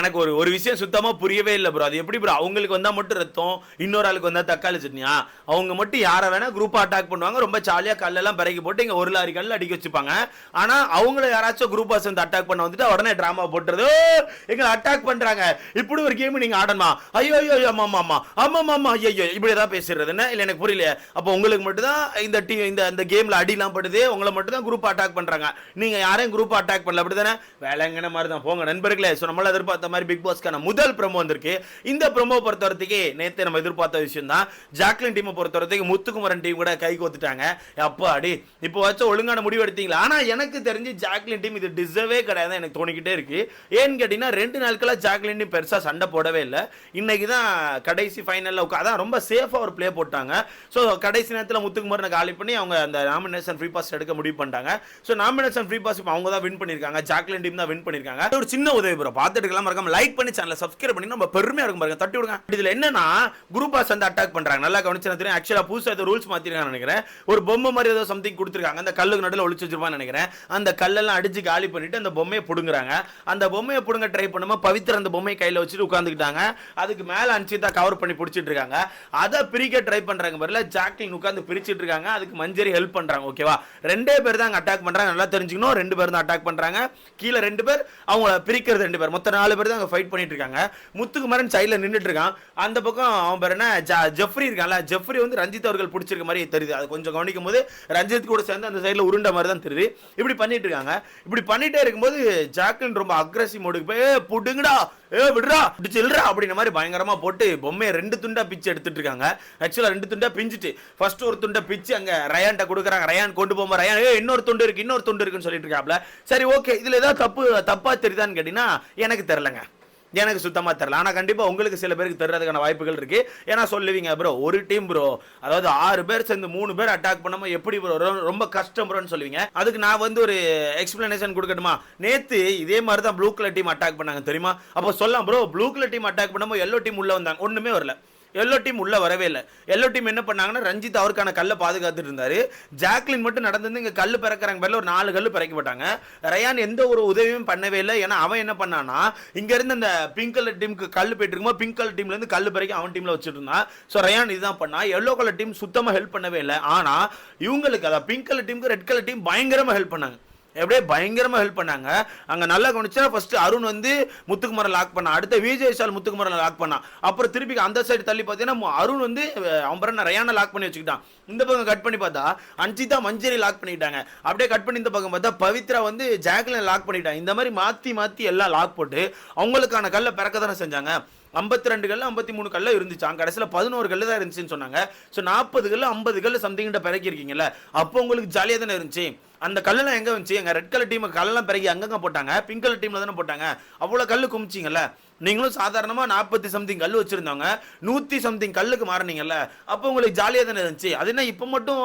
எனக்கு ஒரு ஒரு விஷயம் சுத்தமாக புரியவே இல்லை ப்ரோ அது எப்படி ப்ரோ அவங்களுக்கு வந்தால் மட்டும் ரத்தம் இன்னொரு ஆளுக்கு வந்தால் தக்காளி சட்னியா? அவங்க மட்டும் யாரை வேணால் குரூப்பாக அட்டாக் பண்ணுவாங்க. ரொம்ப ஜாலியாக கல்லெல்லாம் பிறக்கி போட்டு இங்கே ஒரு லாரி கல் அடிக்க வச்சுப்பாங்க. ஆனால் அவங்கள யாராச்சும் குரூப்பாக சேர்ந்து அட்டாக் பண்ண வந்துட்டு உடனே ட்ராமா போட்டுறது எங்களை அட்டாக் பண்ணுறாங்க இப்படி ஒரு கேம் நீங்கள் ஆடணுமா? ஐயோ ஐயோ ஐயோ, ஆமா ஆமா ஆமா ஆமா ஆமா ஐயோ இப்படி ஏதாவது பேசுறதுன்னு இல்லை எனக்கு புரியல அப்போ உங்களுக்கு மட்டும் தான் இந்த டீ இந்த இந்த கேமில் அடிலாம் படுது. உங்களை மட்டும் தான் குரூப் அட்டாக் பண்ணுறாங்க நீங்கள் யாரையும் குரூப் அட்டாக் பண்ணல. அப்படிதானே வேலைங்கிற மாதிரி தான். போங்க நண்பர்களே. ஸோ நம்மளால் எதிர்பார்த்த மாதிரி பிக் பாஸ்க்கான முதல் ப்ரமோ வந்திருக்கு. இந்த ப்ரமோ பொறுத்த வரைக்கும் நேத்து நம்ம எதிர்பார்த்த விஷயம் தான் ஜாக்லின் டீமை பொறுத்த வரைக்கும் முத்துக்குமரன் டீம் கூட கை கோத்துட்டாங்க. அப்பா அடி இப்போ வச்ச ஒழுங்கான முடிவு எடுத்தீங்களா? ஆனா எனக்கு தெரிஞ்சு ஜாக்லின் டீம் இது டிசர்வே கிடையாது எனக்கு தோணிக்கிட்டே இருக்கு. ஏன்னு கேட்டீங்கன்னா ரெண்டு நாட்களா ஜாக்லின் டீம் பெருசா சண்டை போடவே இல்லை. இன்னைக்கு தான் கடைசி ஃபைனல்ல அதான் ரொம்ப சேஃபாக ஒரு பிளே போட்டாங்க. ஸோ கடைசி நேரத்தில் முத்துக்குமரனை காலி பண்ணி அவங்க அந்த நாமினேஷன் ஃப்ரீ பாஸ் எடுக்க முடிவு பண்ணிட்டாங்க. ஸோ நாமினேஷன் ஃப்ரீ பாஸ் இப்போ அவங்க தான் வின் பண்ணியிருக்காங்க ஜாக்லின் டீம் தான் வின் பண்ணியிருக்காங்க ஒரு சின்ன உதவி ப்ரோ பார்த்துட்டு இருக்கலாம் மறக்காம லைக் பண்ணி சேனலை சப்ஸ்கிரைப் பண்ணி நம்ம பெருமையாக இருக்கும் பாருங்க. தட்டி விடுங்க. இதில் என்னன்னா குரூப்பாக வந்து அட்டாக் பண்ணுறாங்க நல்லா கவனிச்சு தெரியும். ஆக்சுவலாக புதுசாக ஏதோ ரூல்ஸ் மாற்றிருக்காங்க நினைக்கிறேன். ஒரு பொம்மை மாதிரி ஏதோ சம்திங் கொடுத்துருக்காங்க. அந்த கல்லுக்கு நடுவில் ஒழிச்சு வச்சிருப்பான்னு நினைக்கிறேன். அந்த கல்லெல்லாம் அடிச்சு காலி பண்ணிட்டு அந்த பொம்மையை பிடுங்குறாங்க. அந்த பொம்மையை பிடுங்க ட்ரை பண்ணும்போது பவித்ர அந்த பொம்மையை கையில் வச்சுட்டு உட்காந்துக்கிட்டாங்க அதுக்கு மேலே அன்சிதா கவர் பண்ணி பிடிச்சிட்டு இருக்காங்க. அதை பிரிக்க ட்ரை பண்ணுறாங்க பாருல ஜாக்லின் உட்காந்து பிரிச்சுட்டு இருக்காங்க. அதுக்கு மஞ்சரி ஹெல்ப் பண்ணுறாங்க ஓகேவா ரெண்டே பேர் தான் அட்டாக் பண்றாங்க. நல்லா தெரிஞ்சுக்கணும். ரெண்டு பேர் தான் அட்டாக் பண்ணுறாங்க கீழே ரெண்டு பேர். அவங்கள பிரிக்கிறது ரெண்டு பேர். மொத்தம் நாலு பேர். தான் அங்கே ஃபைட் பண்ணிட்டு இருக்காங்க முத்துக்குமரன் சைடில் நின்றுட்டு இருக்கான் அந்த பக்கம் அவன் பேர் என்ன? ஜெஃப்ரி இருக்கான்ல. ஜெஃப்ரி வந்து ரஞ்சித் அவர்கள் பிடிச்சிருக்க மாதிரி தெரியுது. அது கொஞ்சம் கவனிக்கும் போது ரஞ்சித் கூட சேர்ந்து அந்த சைடில் உருண்ட மாதிரி தான் தெரியுது. இப்படி பண்ணிட்டு இருக்காங்க இப்படி பண்ணிட்டே இருக்கும்போது ஜாக்லின் ரொம்ப அக்ரஸிவ் மோடுக்கு போய் புடுங்கடா. ஏ விடுறா பிடிச்சு இல்லடா அப்படின்ற மாதிரி பயங்கரமா போட்டு பொம்மையை ரெண்டு துண்டா பிச்சு எடுத்துட்டு இருக்காங்க ஆக்சுவலா ரெண்டு துண்டா பிஞ்சிட்டு ஃபர்ஸ்ட் ஒரு துண்டை பிச்சு அங்க ரயான்ட்ட கொடுக்குறாங்க. ரயான் கொண்டு போகும்போது ரயான் ஏ இன்னொரு துண்டு இருக்கு இன்னொரு துண்டு இருக்குன்னு சொல்லிட்டு இருக்காப்ல சரி ஓகே இதுல ஏதாவது தப்பு தப்பா தெரியுதான்னு கேட்டீங்கன்னா எனக்கு தெரியலங்க. எனக்கு சுத்தமாக தெரில ஆனால் கண்டிப்பாக உங்களுக்கு சில பேருக்கு தெரியறதுக்கான வாய்ப்புகள் இருக்கு. ஏன்னா சொல்லுவீங்க ப்ரோ ஒரு டீம் ப்ரோ அதாவது ஆறு பேர் சேர்ந்து மூணு பேர் அட்டாக் பண்ணாமல் எப்படி ப்ரோ ரொம்ப கஷ்டம் ப்ரோன்னு சொல்லுவீங்க. அதுக்கு நான் வந்து ஒரு எக்ஸ்பிளனேஷன் கொடுக்கணுமா நேற்று இதே மாதிரி தான் ப்ளூ கலர் டீம் அட்டாக் பண்ணாங்க தெரியுமா? அப்போ சொல்லலாம் bro blue colour team attack பண்ணாமல் எல்லோ டீம் உள்ளே வந்தாங்க. ஒன்றுமே வரல. எல்லோ டீம் உள்ளே வரவே இல்லை. எல்லோ டீம் என்ன பண்ணாங்கன்னா ரஞ்சித் அவருக்கான கல்லை பாதுகாத்துட்டு இருந்தார். ஜாக்லின் மட்டும் நடந்து இங்கே கல் பிறக்கிறாங்க பேரில் ஒரு நாலு கல்லு பிறக்கப்பட்டாங்க ரயான் எந்த ஒரு உதவியும் பண்ணவே இல்லை. ஏன்னா அவன் என்ன பண்ணான்னா இங்கேருந்து அந்த பிங்க் கலர் டீமுக்கு கல் போயிட்டு இருக்கும்போது பிங்க் கலர் டீம்லேருந்து கல் கல்லு பிறக்கி அவன் டீமில் வச்சுட்டு இருந்தான். ஸோ ரயான் இதுதான் பண்ணா எல்லோ கலர் டீம் சுத்தமாக ஹெல்ப் பண்ணவே இல்லை. ஆனால் இவங்களுக்கு அதான் பிங்க் கலர் டீமுக்கு ரெட் கலர் டீம் பயங்கரமாக ஹெல்ப் பண்ணாங்க. எப்படியே பயங்கரமாக ஹெல்ப் பண்ணாங்க. அங்கே நல்லா கவனிச்சா ஃபர்ஸ்ட் அருண் வந்து முத்துக்குமரன் லாக் பண்ணா. அடுத்த விஜய் விஷால் முத்துக்குமரன் லாக் பண்ணா. அப்புறம் திருப்பி அந்த சைடு தள்ளி பார்த்தீங்கன்னா அருண் வந்து அவன் பிறகு ரயானை லாக் பண்ணி வச்சுக்கிட்டான். இந்த பக்கம் கட் பண்ணி பார்த்தா அஞ்சிதா மஞ்சரி லாக் பண்ணிக்கிட்டாங்க. அப்படியே கட் பண்ணி இந்த பக்கம் பார்த்தா பவித்ரா வந்து ஜாக்லின் லாக் பண்ணிட்டாங்க இந்த மாதிரி மாற்றி மாற்றி எல்லாம் லாக் போட்டு அவங்களுக்கான கல்லை பிறக்க தானே செஞ்சாங்க. ஐம்பத்தி ரெண்டு கல்லு ஐம்பத்தி மூணு கல்ல இருந்துச்சான் கடைசியில் பதினோரு கல்லு தான் இருந்துச்சுன்னு சொன்னாங்க. ஸோ நாற்பது கல்லு ஐம்பது கல்லு சம்திங்கிட்ட பிறக்கிருக்கீங்கல்ல அப்போ உங்களுக்கு ஜாலியாக தானே இருந்துச்சு. அந்த கல்லெல்லாம் எங்கே வந்துச்சு எங்கள் ரெட் கலர் டீமுக்கு கல்லெல்லாம் பிறகு அங்கங்க போட்டாங்க. பிங்க் கலர் டீமில் தானே போட்டாங்க. அவ்வளோ கல் குமிச்சிங்கல்ல? நீங்களும் சாதாரணமாக நாற்பத்தி சம்திங் கல் வச்சுருந்தவங்க நூற்றி சம்திங் கல்லுக்கு மாறினீங்கல்ல? அப்போ உங்களுக்கு ஜாலியாக தானே இருந்துச்சு. அது என்ன இப்போ மட்டும்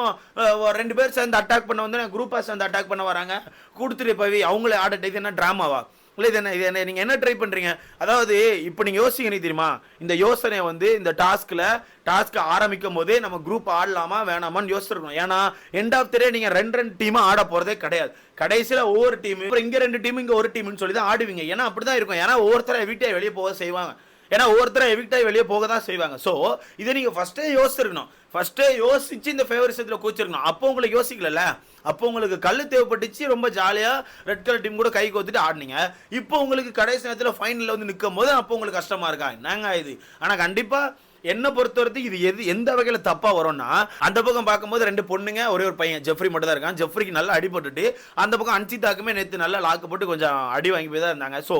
ரெண்டு பேர் சேர்ந்து அட்டாக் பண்ண வந்து குரூப்பாக சேர்ந்து அட்டாக் பண்ண வராங்க? கொடுத்துட்டு பவி அவங்களே ஆட இது என்ன ட்ராமாவா இல்லை இது என்ன இது என்ன நீங்கள் என்ன ட்ரை பண்ணுறீங்க அதாவது இப்போ நீங்கள் யோசிக்கணும் தெரியுமா? இந்த யோசனை வந்து இந்த டாஸ்கில் டாஸ்க் ஆரம்பிக்கும் போதே நம்ம குரூப் ஆடலாமா வேணாமான்னு யோசிச்சிருக்கணும். ஏன்னா எண்ட் ஆஃப் த டே நீங்கள் ரெண்டு ரெண்டு டீமாக ஆட போகிறதே கிடையாது. கடைசியில் ஒவ்வொரு டீம் இப்போ இங்கே ரெண்டு டீம் இங்கே ஒரு டீம்னு சொல்லி தான் ஆடுவீங்க. ஏன்னா அப்படி தான் இருக்கும். ஏன்னா ஒவ்வொருத்தரை வீட்டை வெளியே போக செய்வாங்க. ஏன்னா ஒவ்வொருத்தரை எவிக்டாகி வெளியே போக தான் செய்வாங்க. ஸோ இதை நீங்கள் ஃபஸ்ட்டே யோசிச்சிருக்கணும். ஃபஸ்ட்டே யோசிச்சு இந்த ஃபேவரிசத்தில் கூச்சிருக்கணும் அப்போ உங்களுக்கு யோசிக்கலல்ல? அப்போ உங்களுக்கு கல் தேவைப்பட்டுச்சு ரொம்ப ஜாலியாக ரெட் கலர் டீம் கூட கை கோத்துட்டு ஆடினீங்க. இப்போ உங்களுக்கு கடைசி நேரத்தில் ஃபைனலில் வந்து நிற்கும் போது அப்போ உங்களுக்கு கஷ்டமாக இருக்கா? என்னங்க இது? ஆனால் கண்டிப்பாக என்ன பொறுத்த வரைக்கும் இது எது எந்த வகையில் தப்பாக வரும்னா அந்த பக்கம் பார்க்கும்போது ரெண்டு பொண்ணுங்க ஒரே ஒரு பையன் ஜெஃப்ரி மட்டும் தான் இருக்கான். ஜெஃப்ரிக்கு நல்லா அடிபட்டுட்டு அந்த பக்கம் அன்சிதாக்குமே நேற்று நல்லா லாக்கு போட்டு கொஞ்சம் அடி வாங்கி போய் தான் இருந்தாங்க. ஸோ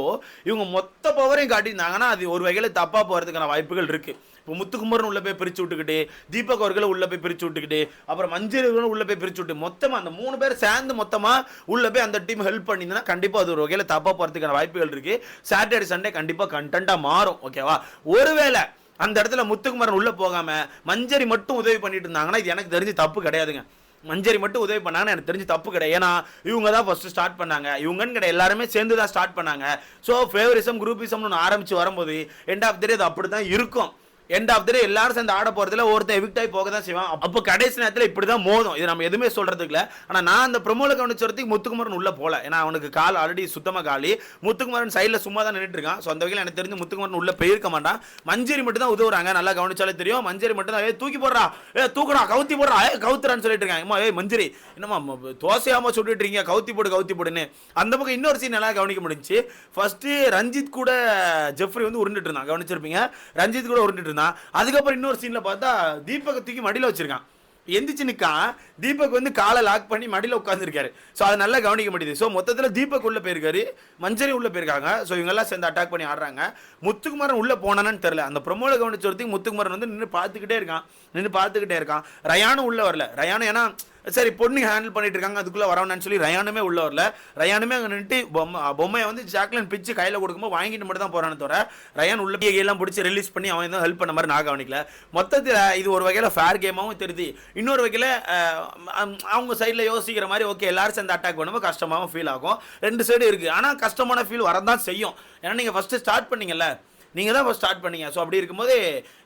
இவங்க மொத்த பவரையும் காட்டியிருந்தாங்கன்னா அது ஒரு வகையில் தப்பாக போகிறதுக்கான வாய்ப்புகள் இருக்குது இப்போ முத்துக்குமரன் உள்ள போய் பிரிச்சு விட்டுக்கிட்டு தீபக் அவர்களை உள்ள போய் பிரிச்சு விட்டுக்கிட்டு அப்புறம் மஞ்சள் உள்ளே உள்ள போய் பிரிச்சு விட்டு மொத்தமாக அந்த மூணு பேர் சேர்ந்து மொத்தமாக உள்ள போய் அந்த டீம் ஹெல்ப் பண்ணியிருந்தா கண்டிப்பாக அது ஒரு வகையில் தப்பாக போகிறதுக்கான வாய்ப்புகள் இருக்குது சாட்டர்டே சண்டே கண்டிப்பாக கண்டென்ட்டாக மாறும் ஓகேவா ஒருவேளை அந்த இடத்துல முத்துக்குமரன் உள்ளே போகாமல் மஞ்சரி மட்டும் உதவி பண்ணிட்டு இருந்தாங்கன்னா இது எனக்கு தெரிஞ்சு தப்பு கிடையாதுங்க. மஞ்சரி மட்டும் உதவி பண்ணாங்கன்னு எனக்கு தெரிஞ்சு தப்பு கிடையாது. ஏன்னா இவங்க தான் ஃபஸ்ட்டு ஸ்டார்ட் பண்ணாங்க. இவங்கன்னு கிடையாது. எல்லாருமே சேர்ந்து தான் ஸ்டார்ட் பண்ணாங்க. ஸோ ஃபேவரிசம் குரூப்பிசம்னு ஒன்று ஆரம்பித்து வரும்போது எண்ட் ஆஃப் த அது அப்படி தான் இருக்கும். எண்ட் ஆஃப் டே எல்லாரும் சேர்ந்து ஆட போகிறதுல ஒருத்தன் எவிக்ட் ஆகி போக தான் செய்வான். அப்போ கடைசி நேரத்தில் இப்படி தான் மோதும். இது நம்ம எதுவுமே சொல்கிறதுக்கு இல்லை. ஆனால் நான் அந்த ப்ரொமோல கவனிச்சதுக்கு முத்துக்குமரன் உள்ளே போகல ஏன்னா அவனுக்கு கால் ஆல்ரெடி சுத்தமாக காலி. முத்துக்குமரன் சைடில் சும்மா தான் நின்றுட்டு இருக்கான் ஸோ அந்த வகையில் எனக்கு தெரிஞ்சு முத்துக்குமரன் உள்ளே போயிருக்க மாட்டான். மஞ்சரி மட்டும் தான் உதவுறாங்க. நல்லா கவனிச்சாலே தெரியும். மஞ்சரி மட்டும் தான் ஏ தூக்கி போடுறா. ஏ தூக்குறா கவுத்தி போடுறா. ஏ கவுத்துறான்னு சொல்லிட்டு இருக்காங்க அம்மா ஏ மஞ்சரி என்னம்மா தோசையாமல் சுட்டுட்டு சொல்லிட்டு இருக்கீங்க. கவுத்தி போடு கவுத்தி போடுன்னு. அந்த பக்கம் இன்னொரு சீன் நல்லா கவனிக்க முடிஞ்சுச்சு. ஃபர்ஸ்ட்டு ரஞ்சித் கூட ஜெஃப்ரி வந்து உருண்டுட்டு இருந்தான். கவனிச்சிருப்பீங்க? ரஞ்சித் கூட உருண்டுட்டு இருந்தான் அதுக்கப்புறம் இன்னொரு சீனில் பார்த்தா தீபக் தூக்கி மடியில் வச்சிருக்கான். எந்திரிச்சு தீபக் வந்து காலை லாக் பண்ணி மடியில் உட்காந்துருக்காரு ஸோ அதை நல்லா கவனிக்க முடியுது. ஸோ மொத்தத்தில் தீபக் உள்ளே போயிருக்காரு மஞ்சரி உள்ளே போயிருக்காங்க. ஸோ இவங்கெல்லாம் சேர்ந்து அட்டாக் பண்ணி ஆடுறாங்க. முத்துக்குமாரன் உள்ளே போனானு தெரில அந்த பிரமோலை கவனிச்ச ஒருத்தையும் முத்துக்குமாரன் வந்து நின்று பார்த்துக்கிட்டே இருக்கான். நின்று பார்த்துக்கிட்டே இருக்கான். ரயானும் உள்ளே வரல. ரயானும் ஏன்னா சரி பொண்ணு ஹேண்டில் பண்ணிட்டு இருக்காங்க அதுக்குள்ள வரணும்னு சொல்லி ரயானுமே உள்ள வரல. ரயானுமே அங்கே நின்றுட்டு பொம்மை பொம்மையை வந்து ஜாக்லின் பிச்சு கையில் கொடுக்கும்போது வாங்கிட்டு மட்டும் தான் போறானே தவிர ரயான் உள்ள எல்லாம் பிடிச்சி ரிலீஸ் பண்ணி அவன் எதுவும் ஹெல்ப் பண்ண மாதிரி நாக கவனிக்கல. மொத்தத்தில் இது ஒரு வகையில் ஃபேர் கேமாகவும் தெரியுது. இன்னொரு வகையில் அவங்க சைடில் யோசிக்கிற மாதிரி ஓகே எல்லாரும் சேர்ந்து அட்டாக் பண்ணும்போது கஷ்டமாகவும் ஃபீல் ஆகும். ரெண்டு சைடு இருக்குது ஆனால் கஷ்டமான ஃபீல் வரதான் செய்யும். ஏன்னா நீங்கள் ஃபஸ்ட்டு ஸ்டார்ட் பண்ணீங்கல்ல நீங்கள் தான் ஸ்டார்ட் பண்ணீங்க. ஸோ அப்படி இருக்கும்போது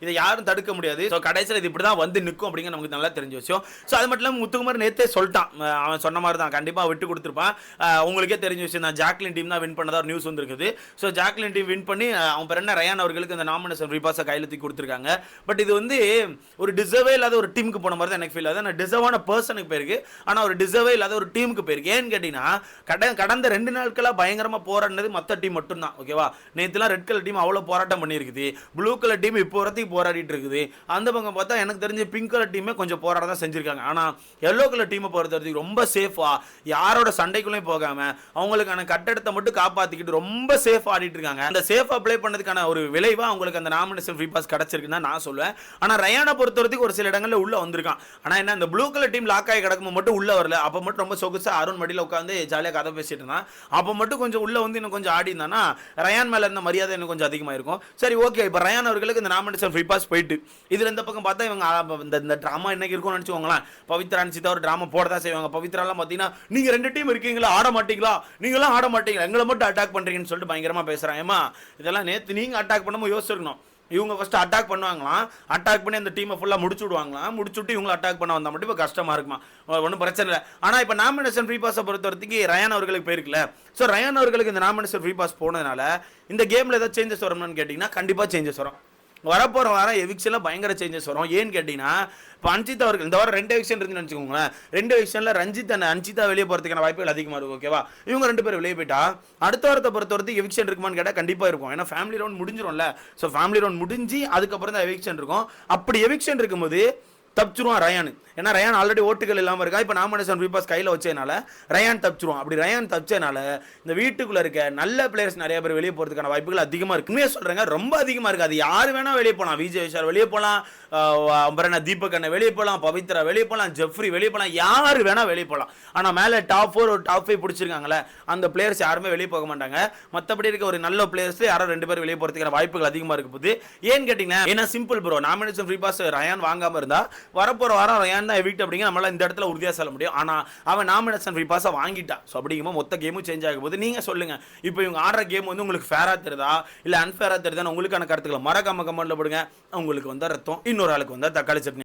இதை யாரும் தடுக்க முடியாது. ஸோ கடைசியில் இது இப்படி தான் வந்து நிற்கும் அப்படிங்கிற நமக்கு நல்லா தெரிஞ்ச விஷயம். ஸோ அது மட்டும் இல்லாமல் முத்துக்குமார் நேத்தே சொல்லிட்டான். அவன் சொன்ன மாதிரி தான். கண்டிப்பாக விட்டு கொடுத்துருப்பான். உங்களுக்கே தெரிஞ்ச விஷயம் தான். ஜாக்லின் டீம் தான் வின் பண்ணதா நியூஸ் வந்துருக்குது. ஸோ ஜாக்லின் டீம் வின் பண்ணி அவன் பிறந்த ரயான் அவர்களுக்கு இந்த நாமினேஷன் ரீபாஸை கையில் தூக்கி கொடுத்துருக்காங்க. பட் இது வந்து ஒரு டிசர்வே இல்லாத ஒரு டீமுக்கு போன மாதிரி தான் எனக்கு ஃபீல் ஆகுது. ஆனால் டிசர்வான பர்சனுக்கு போயிருக்கு. ஆனால் ஒரு டிசர்வே இல்லாத ஒரு டீமுக்கு போயிருக்கு. ஏன்னு கேட்டிங்கன்னா கட கடந்த ரெண்டு நாட்களாக பயங்கரமாக போராடினது மற்ற டீம் மட்டும்தான். ஓகேவா நேற்றுலாம் ரெட் கலர் டீம் அவ்வளோ போராட்டம் பண்ணியிருக்குது. ப்ளூ கலர் டீம் இப்போ வரத்துக்கு போராடிட்டு இருக்குது. அந்த பக்கம் பார்த்தா எனக்கு தெரிஞ்ச பிங்க் கலர் டீமே கொஞ்சம் போராட தான் செஞ்சுருக்காங்க. ஆனால் எல்லோ கலர் டீமை பொறுத்த வரைக்கும் ரொம்ப சேஃபாக யாரோட சண்டைக்குள்ளேயும் போகாமல் அவங்களுக்கான கட்டடத்தை மட்டும் காப்பாற்றிக்கிட்டு ரொம்ப சேஃப் ஆடிட்டு இருக்காங்க. அந்த சேஃப் அப்ளை பண்ணதுக்கான ஒரு விளைவாக அவங்களுக்கு அந்த நாமினேஷன் ஃப்ரீ பாஸ் கிடச்சிருக்குன்னு தான் நான் சொல்லுவேன். ஆனால் ரயானை பொறுத்த வரைக்கும் ஒரு சில இடங்களில் உள்ள வந்திருக்கான். ஆனால் என்ன இந்த ப்ளூ கலர் டீம் லாக் ஆகி கிடக்கும்போது மட்டும் உள்ளே வரல. அப்போ மட்டும் ரொம்ப சொகுசாக அருண் மடியில் உட்காந்து ஜாலியாக கதை பேசிட்டு இருந்தான். அப்போ மட்டும் கொஞ்சம் உள்ளே வந்து இன்னும் கொஞ்சம் ஆடி இருந்தானா ரயான் மேலே இருந்த மரியாதை இன்னும் கொஞ்சம் அதிகமாக இருக்கும் சரி ஓகே. இப்போ ரயான் அவர்களுக்கு இந்த நாமினேஷன் ஃப்ரீ பாஸ் போயிட்டு இதில் இந்த பக்கம் பார்த்தா இவங்க இந்த இந்த ட்ராமா இன்னைக்கு இருக்கும்னு நினச்சிக்கோங்களேன். பவித்ரா அனிச்சிதா ஒரு ட்ராமா போட தான் செய்வாங்க. பவித்ராலாம் பார்த்தீங்கன்னா நீங்கள் ரெண்டு டீம் இருக்கீங்களா? ஆட மாட்டீங்களா? நீங்களாம் ஆட மாட்டீங்களா? எங்களை மட்டும் அட்டாக் பண்ணுறீங்கன்னு சொல்லிட்டு பயங்கரமாக பேசுகிறாங்க ஏமா இதெல்லாம் நேற்று நீங்கள் அட்டாக் பண்ணும்போது யோசிச்சிருக்கணும். இவங்க ஃபஸ்ட்டு அட்டாக் பண்ணுவாங்களாம். அட்டாக் பண்ணி அந்த டீமை ஃபுல்லாக முடிச்சு விடுவாங்களாம். முடிச்சுட்டு இவங்களை அட்டாக் பண்ண வந்தால் மட்டும் இப்போ கஷ்டமாக இருக்குமா? ஒன்றும் பிரச்சனை இல்லை. ஆனால் இப்போ நாமினேஷன் ஃப்ரீ பாஸை பொறுத்த வரைக்கும் ரயான் அவர்களுக்கு போயிருக்குல்ல. ஸோ ரயான் அவர்களுக்கு இந்த நாமினேஷன் ஃப்ரீ பாஸ் போனதுனால இந்த கேமில் ஏதாவது சேஞ்சஸ் வரணும்னு கேட்டிங்கன்னா கண்டிப்பாக சேஞ்சஸ் வரும். வரப்போகிற வாரம் எவிக்ஷனில் பயங்கர சேஞ்சஸ் வரும். ஏன்னு கேட்டிங்கன்னா இப்போ அன்சிதா அவர்கள் இந்த வாரம் ரெண்டு எவிக்ஷன் இருந்துன்னு நினச்சிக்கோங்களேன். ரெண்டு எவிக்ஷனில் ரஞ்சித் அண்ட் அன்சிதா வெளியே போகிறதுக்கான வாய்ப்புகள் அதிகமாக இருக்கும் ஓகேவா இவங்க ரெண்டு பேர் வெளியே போயிட்டா அடுத்த வாரத்தை பொறுத்த வரைக்கும் எவிக்ஷன் இருக்குமான்னு கேட்டால் கண்டிப்பாக இருக்கும். ஏன்னா ஃபேமிலி லோன் முடிஞ்சிரும்ல. ஸோ ஃபேமிலி லோன் முடிஞ்சு அதுக்கப்புறம் தான் எவிக்ஷன் இருக்கும். அப்படி எவிக்ஷன் இருக்கும்போது தப்பிச்சிருவான் ரயான். ஏன்னா ரயான் ஆல்ரெடி ஓட்டுகள் இல்லாமல் இருக்கா? இப்போ நாமினேஷன் ரீபாஸ் கையில் வச்சதுனால ரயான் தப்பிச்சிருவான். அப்படி ரயான் தப்பிச்சதுனால இந்த வீட்டுக்குள்ளே இருக்க நல்ல பிளேயர்ஸ் நிறைய பேர் வெளியே போகிறதுக்கான வாய்ப்புகள் அதிகமாக இருக்குமே உண்மையாக சொல்கிறேங்க ரொம்ப அதிகமாக இருக்குது அது யார் வேணால் வெளியே போகலாம் விஜய் விஷால் வெளியே போகலாம் அப்புறம் என்ன தீபக் அண்ணன் வெளியே போகலாம் பவித்ரா வெளியே போகலாம் ஜெஃப்ரி வெளியே போகலாம் யார் வேணால் வெளியே போகலாம் ஆனால் மேலே டாப் ஃபோர் ஒரு டாப் ஃபைவ் பிடிச்சிருக்காங்களே அந்த பிளேயர்ஸ் யாருமே வெளியே போக மாட்டாங்க. மற்றபடி இருக்க ஒரு நல்ல பிளேயர்ஸ் யாரோ ரெண்டு பேர் வெளியே போகிறதுக்கான வாய்ப்புகள் அதிகமாக இருக்கு போது ஏன்னு கேட்டிங்கன்னா ஏன்னா simple bro nomination free pass Rayan வாங்காமல் இருந்தால் வரப்போகிற வாரம் ஏன் தான் எவிக்ட் அப்படிங்க நம்மளால இந்த இடத்துல உறுதியாக சொல்ல முடியும். ஆனால் அவன் நாமினேஷன் ஃப்ரீ பாஸை வாங்கிட்டான் ஸோ அப்படிங்கும்போது மொத்த கேமும் சேஞ்ச் ஆகும் போது நீங்கள் சொல்லுங்கள் இப்போ இவங்க ஆடுற கேம் வந்து உங்களுக்கு ஃபேராக தெரியுதா? இல்லை அன்ஃபேராக தெரியுதான்னு உங்களுக்கான கருத்துக்களை மறக்காம கமெண்ட்ல போடுங்க. உங்களுக்கு வந்தால் ரத்தம் இன்னொரு ஆளுக்கு வந்தால் தக்காளி சட்னி.